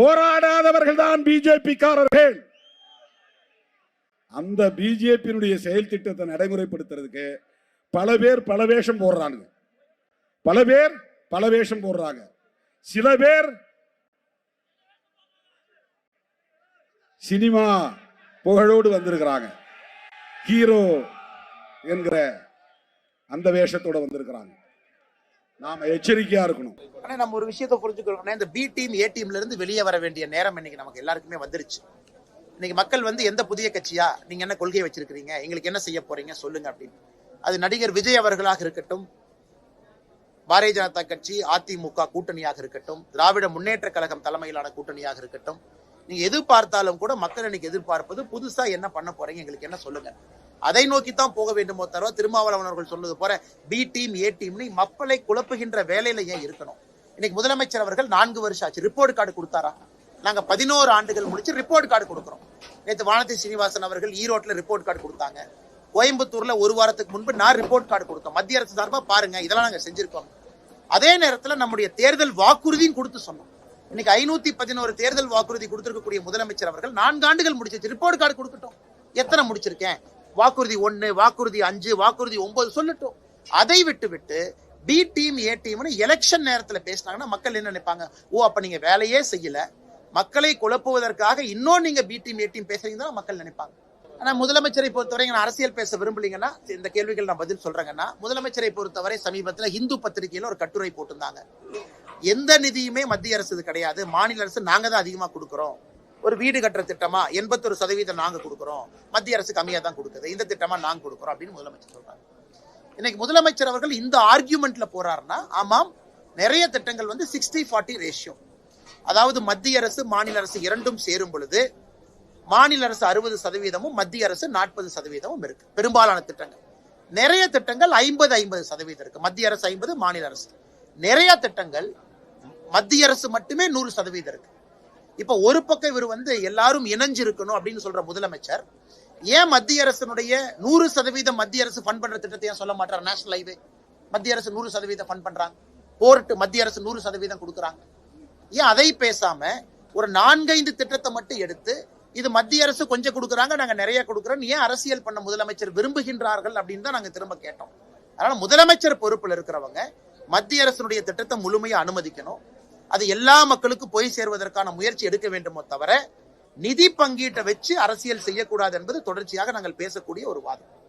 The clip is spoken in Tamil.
போராடாதவர்கள் தான் பிஜேபிக்காரர்கள். அந்த பிஜேபியினுடைய செயல் திட்டத்தை நடைமுறைப்படுத்துறதுக்கு பல பேர் பல வேஷம் போடுறாங்க பல பேர் பல வேஷம் போடுறாங்க. சில பேர் சினிமா புகழோடு வந்திருக்கிறாங்க. ஹீரோ என்கிற அந்த வேஷத்தோட வந்திருக்கிறாங்க. நாம எச்சரிக்கையா இருக்கணும். உடனே நம்ம ஒரு விஷயத்த புரிஞ்சுக்கணும் இந்த பி டீம் ஏ டீம்ல இருந்து வெளியே வர வேண்டிய நேரம் இன்னைக்கு நமக்கு எல்லாருக்குமே வந்துருச்சு. இன்னைக்கு மக்கள் வந்து எந்த புதிய கட்சியா நீங்க என்ன கொள்கை வச்சிருக்கீங்க எங்களுக்கு என்ன செய்ய போறீங்க சொல்லுங்க அப்படின்னு. அது நடிகர் விஜய் அவர்களாக இருக்கட்டும் பாரதிய ஜனதா கட்சி அதிமுக கூட்டணியாக இருக்கட்டும் திராவிட முன்னேற்ற கழகம் தலைமையிலான கூட்டணியாக இருக்கட்டும் நீங்க எதிர்பார்த்தாலும் கூட மக்கள் இன்னைக்கு எதிர்பார்ப்பது புதுசா என்ன பண்ண போறீங்க எங்களுக்கு என்ன சொல்லுங்க. அதை நோக்கி தான் போக வேண்டுமோ தவிர திருமாவளவன் அவர்கள் சொன்னது போற பி டீம் ஏ டீம்னு மக்களை குழப்புகின்ற வேலையில ஏன் இருக்கணும்? இன்னைக்கு முதலமைச்சர் அவர்கள் நான்கு வருஷம் ஆச்சு. ரிப்போர்ட் கார்டு கொடுத்தாரா? நாங்க பதினோரு ஆண்டுகள் முடிச்சு ரிப்போர்ட் கார்டு கொடுக்குறோம். நேற்று வானதி சீனிவாசன் அவர்கள் ஈரோட்ல ரிப்போர்ட் கார்டு கொடுத்தாங்க. கோயம்புத்தூர்ல ஒரு வாரத்துக்கு முன்பு நான் ரிப்போர்ட் கார்டு கொடுத்தோம். மத்திய அரசு சார்பா பாருங்க இதெல்லாம் நாங்க செஞ்சிருக்கோம். அதே நேரத்தில் நம்முடைய தேர்தல் வாக்குறுதியும் கொடுத்து சொன்னோம். இன்னைக்கு ஐநூத்தி பதினோரு தேர்தல் வாக்குறுதி கொடுத்திருக்கக்கூடிய முதலமைச்சர் அவர்கள் நான்கு ஆண்டுகள் முடிச்சிருச்சு ரிப்போர்ட் கார்டு கொடுக்கட்டும். எத்தனை முடிச்சிருக்கேன்? வாக்குறுதி ஒன்னு வாக்குறுதி அஞ்சு வாக்குறுதி ஒன்பது சொல்லட்டும். அதை விட்டு விட்டு பி டீம் ஏ டீம்னு எலெக்ஷன் நேரத்துல பேசினாங்கன்னா மக்கள் என்ன நினைப்பாங்க? ஓ அப்ப நீங்க வேலையே செய்யல. மக்களை குழப்புவதற்காக இன்னும் நீங்க பி டீம் ஏ டீம் பேசுறீங்கன்னா மக்கள் நினைப்பாங்க. ஆனா முதலமைச்சரை பொறுத்தவரை நான் அரசியல் பேச விரும்பலீங்கன்னா இந்த கேள்விகள் நான் பதில் சொல்றேங்கன்னா முதலமைச்சரை பொறுத்தவரை சமீபத்துல இந்து பத்திரிகையில் ஒரு கட்டுரை போட்டிருந்தாங்க. எந்த நிதியுமே மத்திய அரசு கிடையாது. மாநில அரசு நாங்க தான் அதிகமா கொடுக்குறோம். ஒரு வீடு கட்டுற திட்டமா எண்பத்தொரு சதவீதம் நாங்க கொடுக்குறோம். மத்திய அரசு கம்மியா தான் கொடுக்குது. இந்த திட்டமா நாங்க கொடுக்குறோம் அப்படின்னு முதலமைச்சர் சொல்றாங்க இன்னைக்கு முதலமைச்சர் அவர்கள் இந்த ஆர்கியூமெண்ட்ல போறாருன்னா ஆமாம் நிறைய திட்டங்கள் வந்து சிக்ஸ்டி ஃபார்ட்டி ரேஷியோ அதாவது மத்திய அரசு மாநில அரசு இரண்டும் சேரும் பொழுது மாநில அரசு அறுபது சதவீதமும் மத்திய அரசு நாற்பது சதவீதமும் இருக்கு. பெரும்பாலான திட்டங்கள். நிறைய திட்டங்கள் ஐம்பது ஐம்பது சதவீதம் இருக்கு. மத்திய அரசு ஐம்பது மாநில அரசு. நிறைய திட்டங்கள் மத்திய அரசு மட்டுமே நூறு சதவீதம் இருக்கு. இப்ப ஒரு பக்கம் இவர் வந்து எல்லாரும் இணைஞ்சு இருக்கணும் அப்படின்னு சொல்ற முதலமைச்சர் ஏன் மத்திய அரசினுடைய நூறு சதவீதம் மத்திய அரசு ஃபண்ட் பண்ற திட்டத்தை ஏன் சொல்ல மாட்டார்? நேஷனல் ஹைவே மத்திய அரசு நூறு சதவீதம் ஃபண்ட் பண்றாங்க. போர்ட்டு மத்திய அரசு நூறு சதவீதம் கொடுக்குறாங்க. ஏன் அதை பேசாம ஒரு நான்கைந்து திட்டத்தை மட்டும் எடுத்து இது மத்திய அரசு கொஞ்சம் கொடுக்குறாங்க நாங்க நிறைய கொடுக்குறோம் ஏன் அரசியல் பண்ண முதலமைச்சர் விரும்புகின்றார்கள் அப்படின்னு தான் நாங்க திரும்ப கேட்டோம். அதனால முதலமைச்சர் பொறுப்பில் இருக்கிறவங்க மத்திய அரசினுடைய திட்டத்தை முழுமையா அனுமதிக்கணும். அது எல்லா மக்களுக்கும் போய் சேர்வதற்கான முயற்சி எடுக்க வேண்டுமோ தவிர நிதி பங்கீட்டை வச்சு அரசியல் செய்யக்கூடாது என்பது தொடர்ச்சியாக நாங்கள் பேசக்கூடிய ஒரு வாதம்.